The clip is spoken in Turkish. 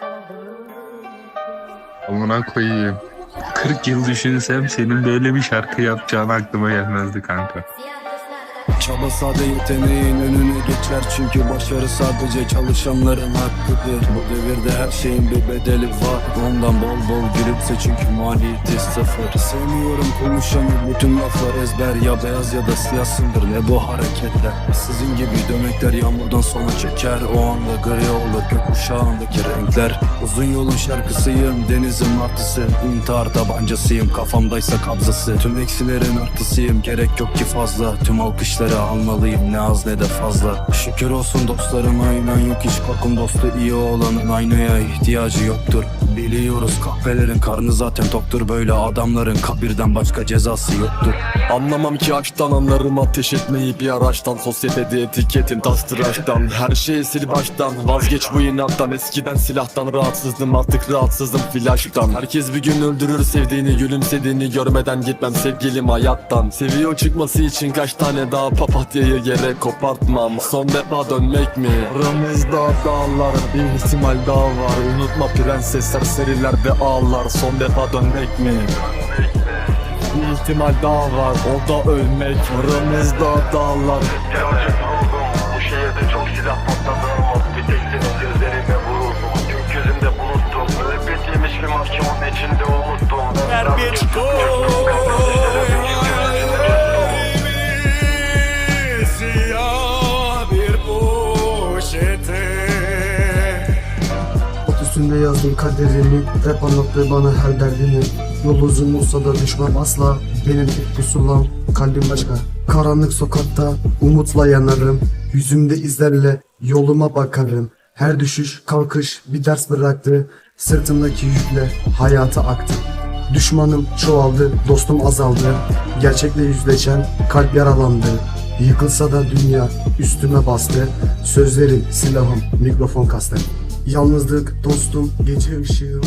Çaldım Amına koyayım. 40 yıl düşünsem senin böyle bir şarkı yapacağın aklıma gelmezdi kanka. Çaba sade yeteneğin önüne geçer. Çünkü başarı sadece çalışanların hakkıdır. Bu devirde her şeyin bir bedeli var. Ondan bol bol gülümse çünkü maliyeti sıfır. Sevmiyorum konuşanı bütün laflar ezber. Ya beyaz ya da siyahsındır ne bu hareketler? Sizin gibi dönekler yağmurdan sonra çeker. O anda gri olur gökkuşağındaki renkler. Uzun yolun şarkısıyım denizin martısı İntihar tabancasıyım kafamdaysa kabzası. Tüm eksilerin artısıyım gerek yok ki fazla. Tüm alkışları almalıyım ne az ne de fazla. Şükür olsun dostlarıma inan yok hiç korkum dostu iyi olanın aynaya ihtiyacı yoktur. Biliyoruz kahvelerin karnı zaten toktur Böyle adamların kabirden başka cezası yoktur. Anlamam ki aşktan anlarım ateş etmeyi bir araçtan Sosyetede etiketin tas tıraştan. Her şeyi sil baştan Vazgeç bu inattan. Eskiden silahtan rahatsızdım artık rahatsızım flaştan. Herkes bir gün öldürür sevdiğini gülümsediğini Görmeden gitmem sevgilim hayattan. Seviyor çıkması için kaç tane daha papatyayı yere kopartmam. Son defa dönmek mi? Aramızda dağlar bir ihtimal daha var. Unutma prensesler serilerde ağlar. Son defa dönmek mi? Bir ihtimal daha var o da ölmek. Aramızda dağlar. Birazcık Bu şehirde çok silah patladı ama Bir tek senin gözlerine vuruldum Tüm gözümde buluttum Müebbet yemiş bir mahkumun içinde umuttum üstünde yazdım kaderimi Rap anlattı bana her derdimi Yol uzun olsa da düşmem asla. Benim tek pusulam kalbim başka. Karanlık sokakta umutla yanarım. Yüzümde izlerle yoluma bakarım. Her düşüş kalkış bir ders bıraktı. Sırtımdaki yükle hayata aktı. Düşmanım çoğaldı, dostum azaldı. Gerçekle yüzleşen kalp yaralandı. Yıkılsa da dünya üstüme bastı. Sözlerim, silahım, mikrofon kastı Yalnızlık dostum, gece ışığı